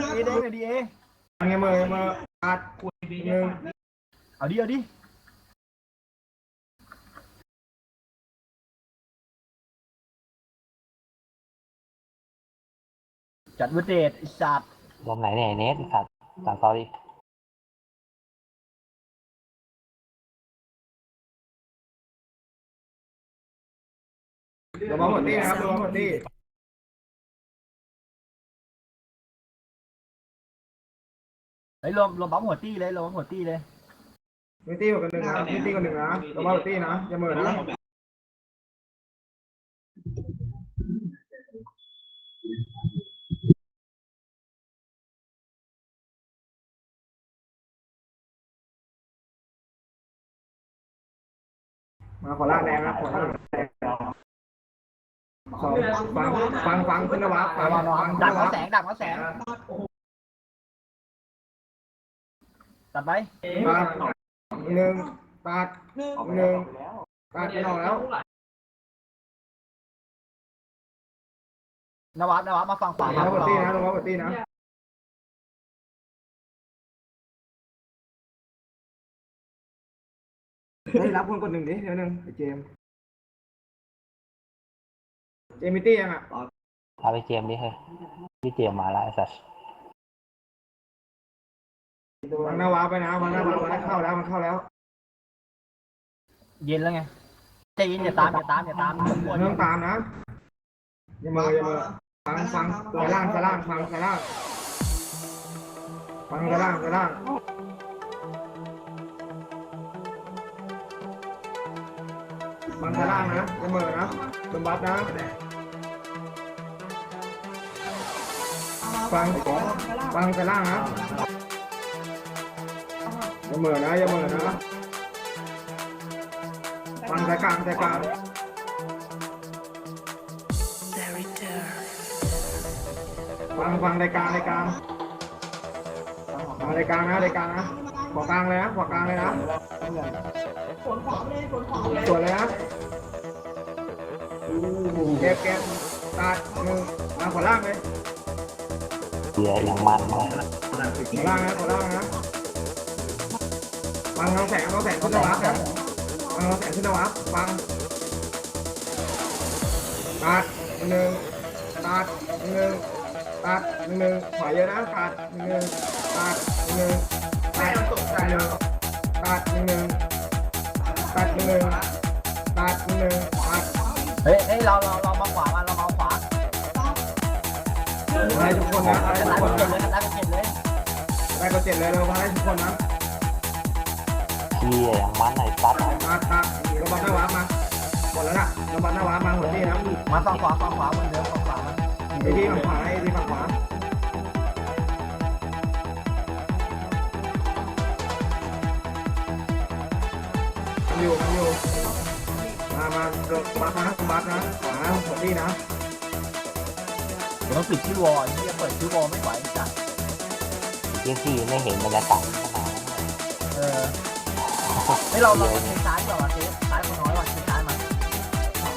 เอเด้งหน่อยดิเอไงมือมือตัดหนึ่งเอาดิเอาดิจัดเวทเดทไอ้สัตว์ลมไหนเนี่ยไอ้เนสสัตว์สั่งเขาดิระวังหมดที่นะครับระวังหมดที่ ไอ้ยรวมรวมบัมหัวตี้เลยรวมบัมหัวตี้เลยมีตี้กันหนึ่งนะมีตี้กันหนึ่งนะระวังหมดที่นะอย่ามือนะมาขอล่างแดงนะขอล่างแดงสองฟังฟังฟังขึ้นนะวะฟังฟังดัขึ้กนนะมาวะแสงดักมาแสง ตัดไปตัดหนึ่งตัดหนึ่งตัดไม่ออกแล้วนวัดนวัดมาฟังขวาระวังหมดที่นะระวังหมดที่นะเฮ้ยรับคนกดหนึ่งดิเดี๋ยวหนึ่งไอ้เจมเจมิตี้ยังอะพาไปเจมดิเฮ้ยพี่เจมมาแล้วไอ้สัต ว์วางหน้าวาร์ปไปนะวางหน้าวาร์ปไว้เข้าแล้วมันเข้าแล้วเย็นแล้วไงใจเย็นอย่าตามอย่าตามอย่าตามอย่าปวดเรื่องตามนะอย่ามาอย่ามาฟังฟังสายล่างสายล่างฟังสายล่างฟังสายล่างสายล่างฟังสายล่างนะอย่ามานะจมบัฟนะฟังฟังสายล่างนะ อย่ามานะอย่ามานะฟังสายกลางสายกลางฟังฟังรายการรายการฟังรายการนะรายการนะขอกลางเลยนะขอกลางเลยนะสวนเลยนะเก็บเก็บตัดหนึ่งมาขอล่างเลยเบียร์ยังมันเลยขอล่างนะขอล่างนะ ฟังเราแสงเราแสงขึ้นนวัดนะฟังเราแสงขึ้นนวัดฟังตัดหนึ่งตัดหนึ่งตัดหนึ่งขอเยอะนะตัดหนึ่งตัดหนึ่งตัดหนึ่งตัดหนึ่งตัดหนึ่งตัดหนึ่งตัดเฮ้ยเฮ้ยเราเราเรามาขวามาเรามาขวาให้ทุกคนนะให้ทุกคนนะเจ็ดเลยจะไล่ไปเจ็ดเลยได้ก็เจ็ดเลยเราให้ทุกคนนะ เบียร์ยังมันไอ้สัตว์ตัดตัดระบัดหน้าวามาหมดแล้วนะระบัดหน้าวามาหัวที่นะมาฝั่งขวาฝั่งขวาเหมือนเดิมฝั่งขวามันไอที่ฝั่งขวาไอ้ที่ฝั่งขวาทำอยู่ทำอยู่มามาบัฟนะบัฟนะขวาหัวที่นะเดี๋ยวต้องปิดที่วอลที่จะเปิดที่วอลไม่ไหวจัดเจมส์สี่ไม่เห็นบรรยากาศขนาดเออ ให้เราเราเทซ้ายก่อนว่ะเทซ้ายคนน้อยว่ะเทซ้ายมา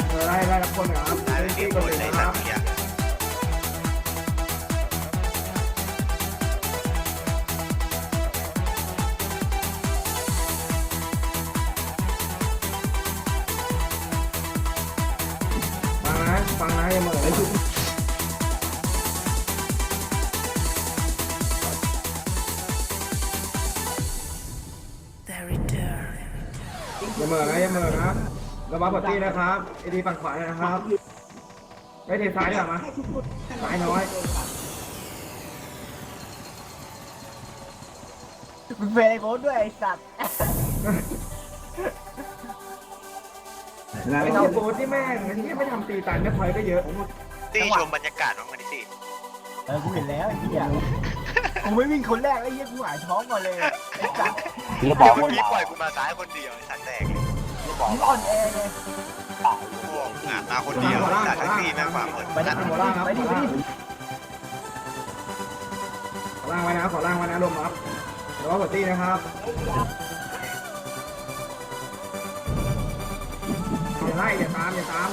เออไล่ไล่รับคนนะครับ ไอ้ที่คนหนึ่งนะครับฟั อย่าเหมือนนะอย่าเหมือนนะระวังปตี้นะครับไอ้ดีฝั่งขวานะครับไอ้ทีซ้ายดีกว่ามาซ้ายน้อยมึงเฟรไอ้โบ๊ทด้วยไอ้สัตว์ไอ้เจ้าโบทที่แม่งไอ้ที่ไม่ทำตีตายไม่พอยก็เยอะตี้ชมบรรยากาศบ้างมาดิสิเออกูเห็นแล้วไอ้เหี้ยกูไม่วิ่งคนแรกไอ้เหี้ยกูหงายท้องก่อนเลยไอ้สัตว์ เบียร์บอกเมื่อไม่กี้ตาปล่อยยกูมาซ้ายคนเดียวไอ้สัตว์แตกมึงอ่อนแอไงตายพวกอะมาคนเดียวไอ้สัตว์ทั้งทีแม่งฝ่าหมดไปดิขอล่างครับไปดิขไปอดิล่างไว้นะขอล่างไว้นะลมอัพระวังปตี้นะครับอย่าไล่อย่าตามอย่าตาม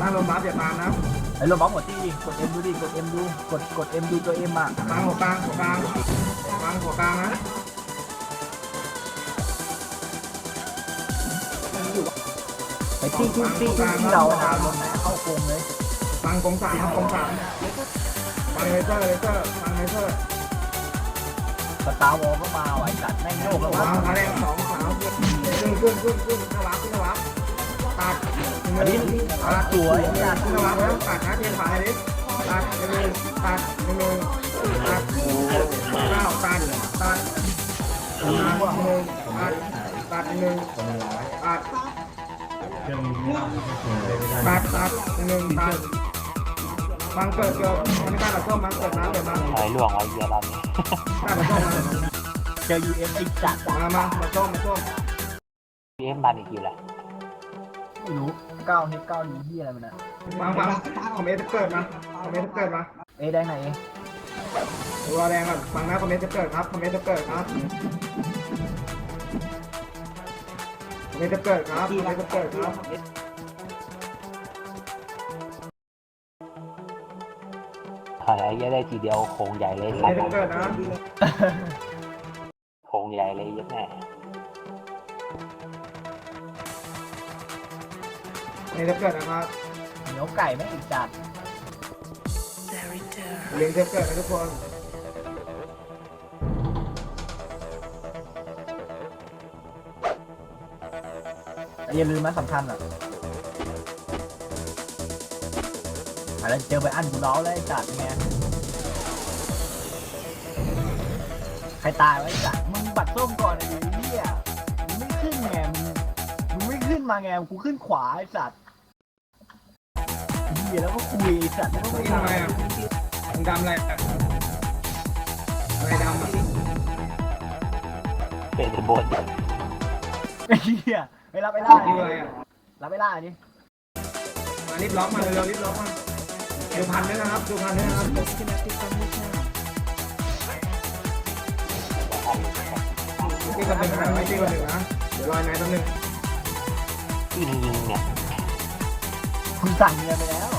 ล่างลมบัฟอย่าตามนะไไอ้ลมบอมหมดที่กดเอ็มดูดิกดเอ็มดูกดกดเอ็มดูตัวเอ็มอะกลางหัวกลางหัวกลางกลางหัวกลางนะ ไปที่ที่ที่ที่เราหาลมไหนเข้าโกงเลยกลางกงสามครับกงสามกลางเลเซอร์เลเซอร์กลางเลเซอร์สตาร์วอลก็มาไหวจัดแม่งโยกแล้ววาวะงขาแรงสองสามขึ้นขึ้นขึ้นขึ้นขึ้นขึ้นวับขึ้นวับตัดอันนี้ตัดสวยจัดขึ้นวับแล้วตัดนะเทียนสายดิตัดหนึ่งตัดหนึ่งตัดเก้าตัดตัดตัดหนึ่งตัดตัดหนึ่งตัด ตัดตัดหนึ่งตัดบางเกิดเกิดไม่กล้าตัดส้มบางเกิดน้ำเดี๋ยวบางหอยหลวงไว้เยอะเรานี้กล้าตัดส้มเจอยูเอ็มไอ้จัดมามามาส้มมาส้มพีเอ็มมาอีกทีแหละไม่รู้เก้าเฮดเก้าดีที่อะไรมันอะบางบางคอมเมนต์จะเกิดมาคอมเมนต์จะเกิดมาเอ้ได้ไหนเอดูแรงก่อนฟังนะคอมเมนต์จะเกิดครับคอมเมนต์จะเกิดครับ คอมเมนต์จะเกิดครับคอมเมนต์จะเกิดครับหอยไอ้เยอะได้ทีเดียวโคงใหญ่เลยคอมสัเมตนต์ว์จะเกิดนะโคงใหญ่เลยเยอะแน่คอมเมนต์จะเกิดนะครับเหนียวไก่แม่งอีกจัด เลี้ยงจะเกิดนะทุกคน อย่าลืมนะสำคัญอะอะไรเจอไปอันกูเล้าแล้วไอ้จัดไงใครตายไวะไอ้จัดมึงบัตรส้มก่อนไอ้เหี้ยมึงไม่ขึ้นไงมึงมึงไม่ขึ้นมาไงกูขึ้นขวาไอ้สัตว์เหี้ยแล้วก็คุยไอ้สัตว์แล้วก็นี่ทำไมอะมึงดำอะไรอะอะไรดำอะ เป็นโบน ไอ้เหี้ย ไปรับไปล่านี่อะไรอะรับไปล่าดิมารีบล็อกมาเร็วๆรีบล็อกมาดูพันด้วยนะครับดูพันด้วยนะครับที่กับหนึ่งนะไม่ที่กับหนึ่งนะเดี๋ยวรอยนายตัวหนึ่งที่มียิงเนี่ยคุณสั่งเมียไปแล้ว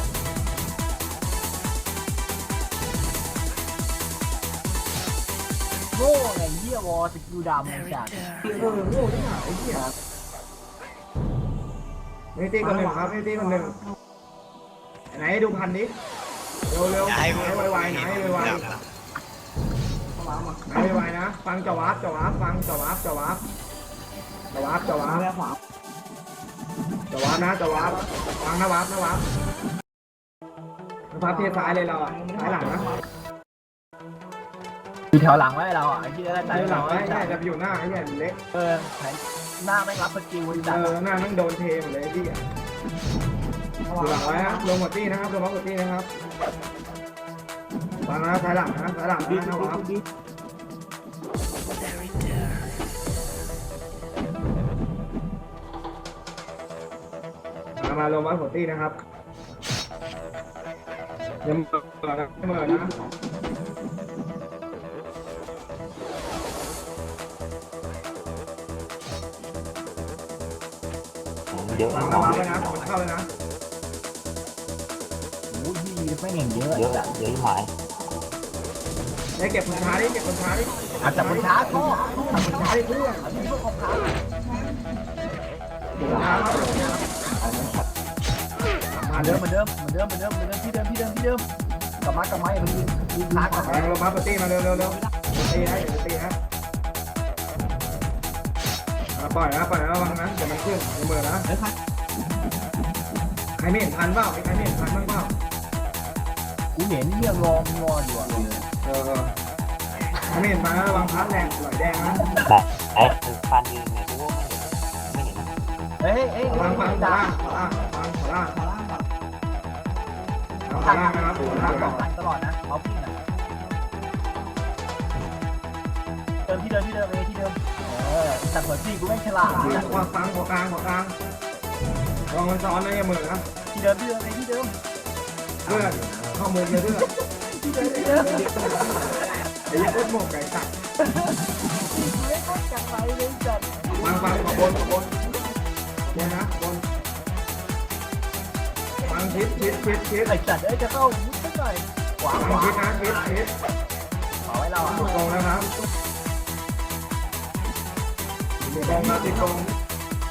โง่ไงเหี้ยวอสกิลดำไอ้จัดเออโง่ที่ไหนไอ้เหี้ย ไม่ตีคนหนึ่งครับไม่ตีคนหนึ่งไหนดูพันนี้เร็วเร็วอย่าไหนให้ไวๆไหนไวๆไหนไวๆนะ ฟังจวับจวับฟังจวับจวับจวับจวับจวับนะจวับฟังนะวับนะวับนะวับเทียซ้ายเลยเราอะซ้ายหลังนะอยู่แถวหลังไว้เราอะไอ้ที่ได้ตายซ้ายหหลัลังงไว้ไว้เนี่ยจะไปอยู่หน้าไอ้เนี่ยเล็ก เออไหน หน้าไม่รับสกิลเอจัดอหน้ามันโดนเทหมดเลยพี่อะอยู่หลังไว้นะลงหมดตี้นะครับลงหมดตี้นะครับฟังนะซ้ายหลังนะซ้ายหลังนะนะวับมามาลงมาหัวตี้นะครับยังเปิดนะเปิดนะ เยอะวางมากวางไปนะมันเข้าเลยนะโอ้ยยี่แม่งอย่างเยอะเยอะเยอะหมายได้เก็บผลช้าดิเก็บผลช้าดิอาจจะคนช้าก็ทำผลช้าดิเพื่อนอันนี้เพื่อความช้าผลช้าครับเหมือนเดิมเหมือนเดิมเหมือนเดิมเหมือนเดิมเหมือนเดิมที่เดิมที่เดิมที่เดิมกลับมากลับมาอย่ามันยิงยิงค้างกลับแรมางลงมาปตี้มาเร็วเร็วเร็วตีนะเดี๋ยวตีนะ ปล่อยนะปล่อยนะระวังนะเดี๋ยวมันขึ้นเดี๋ยวมือนะใครไม่เห็นทันเปล่าใครไม่เห็นทันบ้างเปล่ากูเห็นเหี้ยงอมงออยู่อะเออใครไม่เห็นทันนะระวังพัดแรงหลอยแดงนะแต่ไอ้ฟันยิงเนี่ยกูว่าไม่เห็นไม่เห็นเฮ้ยเฮ้ยระวังฟังขวาจ้าล่างขวาล่างขวาล่างขวาล่างขวาล่างนะครับขวาล่างสก่อองนพันตลอดนะเอาพี่น่ะเดิมที่เดิมที่เดิมเอที่เดิม เออแต่เปิดพี่กูไม่ฉลาดหัวฟังหัวกลางหัวกลางลองมันซ้อนนะอย่ามือนะที่เดิมที่เดิมเอที่เดิมเพื่อนข้อมูลเยอะเพื่อนที่เดิมที่เดิมไอ้ยี่โคตรหมกไก่สัตว์ไม่ต้องจังไรเลยจัดฟังฟังขอบนขอบนบนนะบนฟังงชิดชิดชิดชิดไอ้สัตว์เอ้ยจะเข้ามุดไปหน่อยขวาฟัขงวาชิดนะชิดชิดขวาไว้เราอะติดกงนะ รับติดกงนะติดกง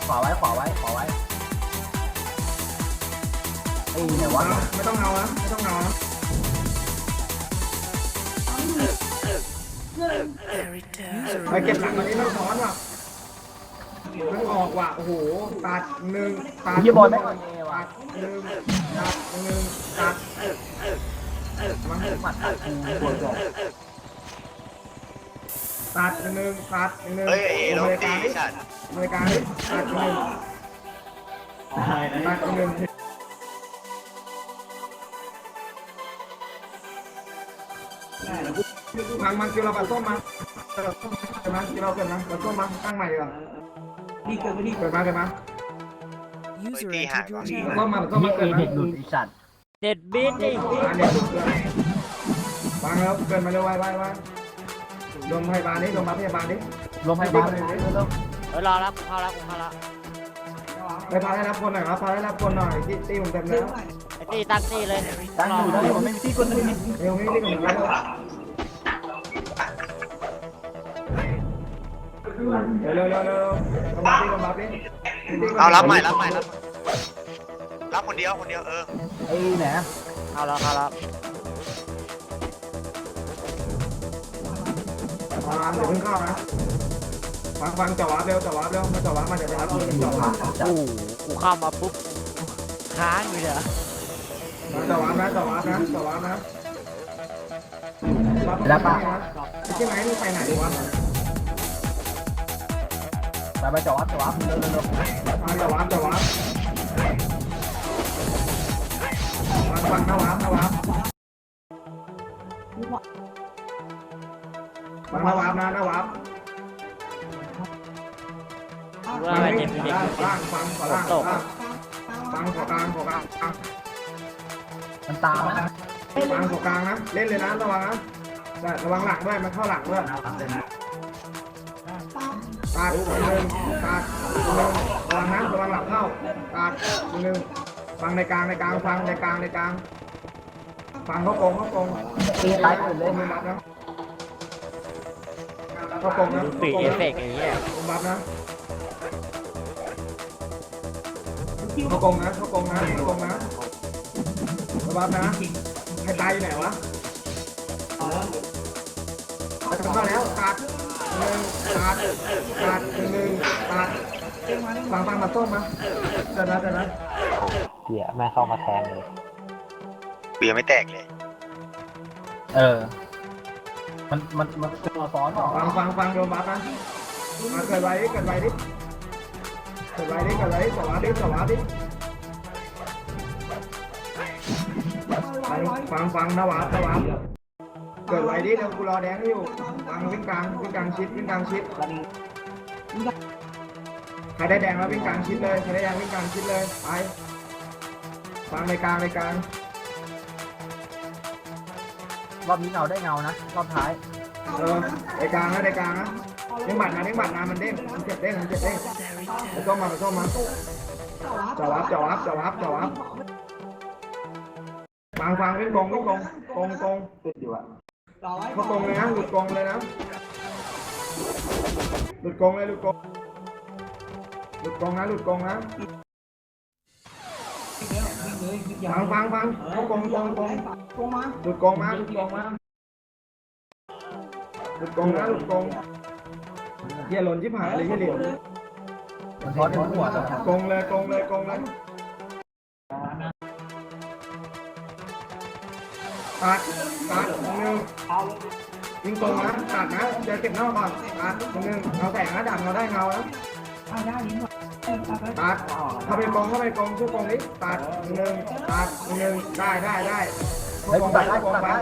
ขวาไว้ขวาไว้ขวาไว้ไอ้เนี่ยวะไม่ต้องเอานะไม่ต้องเอานะไปเก็บหลังมานี้ไม่ซ้อนว่ะมันออกว่ะ โอ้โห ตัดหนึ่งตัดยี่บอลไม่โอเคว่ะ ตัดหนึ่งตัดหนึ่งตัดมันหมัดตัดกูปวดหัว ตัดหนึ่งตัดหนึ่งเฮ้ยไอ้โรอเมตีริกาไอ้สัตว์อเมริกาตัดหนึ่งตัดหนึ่งมังมังกินเราปลาส้มมาเกิดมากินเราเกิดมาปลาส้มมาตั้งใหม่ดีกว่าเกิดมาเกิดมาเฮ้ย User ตี entered ห่าง your ว่ะปลา channel. ส้มมาปลาส้มนี่มาเอเกิดมาเด็กหลุดไอ้สัตว์เด็ดบิดดิอันนี้ถูกเลยฟังแล้วเกิดมาเร็วไวไวไว ลงพยาบาลนี่ลงมาพยาบาลนี่ลงพยาบาลเลยเร็วเฮ้ยรอรับกูเข้าแล้วกูเข้าแล้วไปพาให้รับคนหน่อยครับพาให้รับคนหน่อยที่ตีผมเต็มแล้วไอ้ตีตั้งตีเลยๆตั้งอยู่ตั้งอยู่ไม่มีที่คนนึงเร็วนี่รีบผมแล้วเร็วเร็วเร็วลงมาดิลงมาดิเอารับใหม่รับใหม่รับรับคนเดียวคนเดียวเออไอ้เนี่ยเข้าแล้วเข้าแล้ว ฟังเดี๋ยวเพิ่งเข้านะฟังฟังจอดเร็วจอดเร็วมาจอดมาเดี๋ยวไปรับคนจอดโอ้โหกูเข้ามาปุ๊บค้างอยู่เนี่ยมาจอดนะจอดนะจอดนะที่ไหนนี่ไปไหนวะไปไปจอดจอดเร็วเร็วเร็วมาจอดจอดฟังฟังนะวับนะวับ ฟังนะวับนะนะวับกูว่ามันเด็ดเด็ดล่างฟังขอล่างล่างฟังขอกลางขอกลางมันตามนะฟังขอกลางนะ เล่นเลยนะระวังนะระวังหลังด้วยมันเข้าหลังด้วยตัดหนึ่งตัดหนึ่งระวังนะระวังหลังเข้าตัดหนึ่งฟังในกลางในกลางฟังในกลางในกลางฟังเขาโกงเขาโกงตีตายหมดเลโกยงมือบับนะ เขาโกงนะปีกเอฟเฟกต์อย่างเงี้ยมือบับนะเขาโกงนะเขาโกงนะเขาโกงนะมือบับนะใครตายอยู่ไหนวะเข้าแล้วตัดหนึ่งตัดตัดหนึ่งตัดฟังฟังมาส้มมาเดินนะเดินนะเหี้ยแม่เข้ามาแทงเลยเบียร์ไม่แตกเลย เออ มันมันมันตัวซ้อนฟังฟังฟังโดนบัฟนะมาเกิดไว้ดิเกิดไว้ดิเกิดไว้ดิเกิดไว้ดิสวัสดิสวัสดิฟังฟังฟังนะวัดนะวัดเกิดไว้ดิเดี๋ยวกูรอแดงให้อยู่ฟังวิ่งกลางวิ่งกลางชิดวิ่งกลางชิดใครได้แดงแล้ววิ่งกลางชิดเลยใครได้แดงวิ่งกลางชิดเลยไปฟังในกลางในกลาง รอบนี้เงาได้เงานะ รอบท้าย เออในกลางนะในกลางนะเด้งบัตรนะเด้งบัตรนะมันเด้งมันเจ็บเด้งมันเจ็บเด้งไปส้มมาไปส้มมาจ่อวับจ่อวับจ่อวับจ่อวับฟังฟังวิ่งกงวิ่งกงกงกงเขากงเลยนะหลุดกองเลยนะหลุดกองเลยหลุดกงหลุดกงนะหลุดกองนะ ฟังฟังฟังเขากองกองกองหลุดกองมาหลุดกงมาหลุดกงนะหลุดกงเฮียหล่นชิบหายเลยเฮียเหลี่ยมมันซ้อนหัวแล้วกงเลยกองเลยกองเลยตัดตัดหนึ่งยิงกงนะตัดนะเดี๋ยวเก็บนอกก่อนตัดหนึ่งเอาแสงนะดับเราได้เงานะ ตัดเข้าไปกงเข้าไปกองช่วยกงนี้ตัดหนึ่งตัดหนึ่งได้ได้ได้เข้าเฮ้ยกกูงตัไปดได้เข้ากกูงตัดไปได้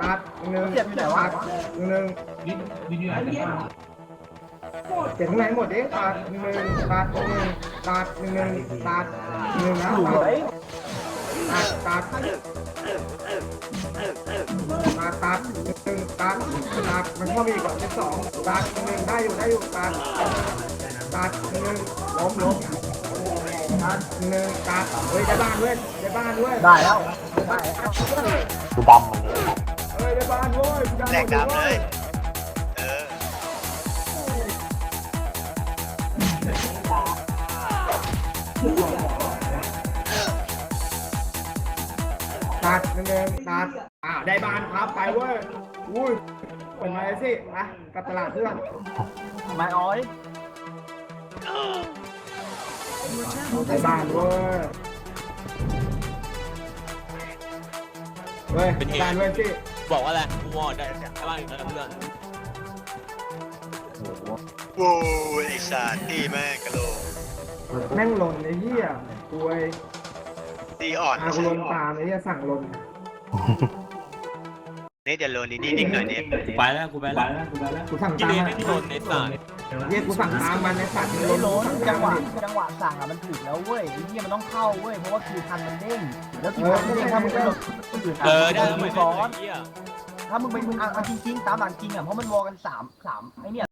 ตัดหนึ่งเจ็บอยู่ไหนวะตัดหนึ่งเจ็บข้างในหมดดิตัดหนึ่งตัดหนึ่งตัดหนึ่งตัดหนึ่งนะตัดตัดตัดตัดหนึ่งตัดตัดมันเข้ามีก่อนที่สองตัดหนึ่งได้อยู่ได้อยู่ตัด ตัดหนึ่งล้มล้มตัดหนึ่งตัดเฮ้ยได้บ้านเว้ยได้บ้านเว้ยได้แล้วได้แล้วกูดำมันเลยเฮ้ยได้บ้านเว้ยแหลกดำเลยเออตัดหนึ่งตัดอ่าได้บ้านครับไปเว้ยอุ้ยเป็นไงสินะกับตลาดเพื่อนไม้อ้อย ได้บ้านเว้ยเว้ยได้บ้านเว้ยสิบอกว่าอะไรกูวอดได้แต่บ้านอยู่นั่นแหละเพื่อนโว้ยไอ้สัตว์ตีแม่งกะโหลกแม่งหล่นไอ้เหี้ยกวยตีอ่อนอากูลนตามไอ้เหี้ยสั่งลนเนทอย่าโลนนี่นิ่งๆหน่อยเนทไปแล้วกูไปแล้วกูสั่งกิตามเลนมันไม่โดนในสาร เหี้ยกูสั่งตามมันในสัตว์ไม่ล้นจังหวะจังหวะสั่งอะมันถึงแล้วเว้ยไอ้เหี้ยมันต้องเข้าเว้ยเพราะว่าคิวทันมันเด้งแล้วคิวทันมันเด้งถ้ามึงไปหลบคนอื่นเออได้มึไม่งได้ซ้อนเหี้ยถ้ามึงไปมึงเอาจริงๆตามหลังจริงอะเพราะมันวอกันสามสามไอ้เนี่ย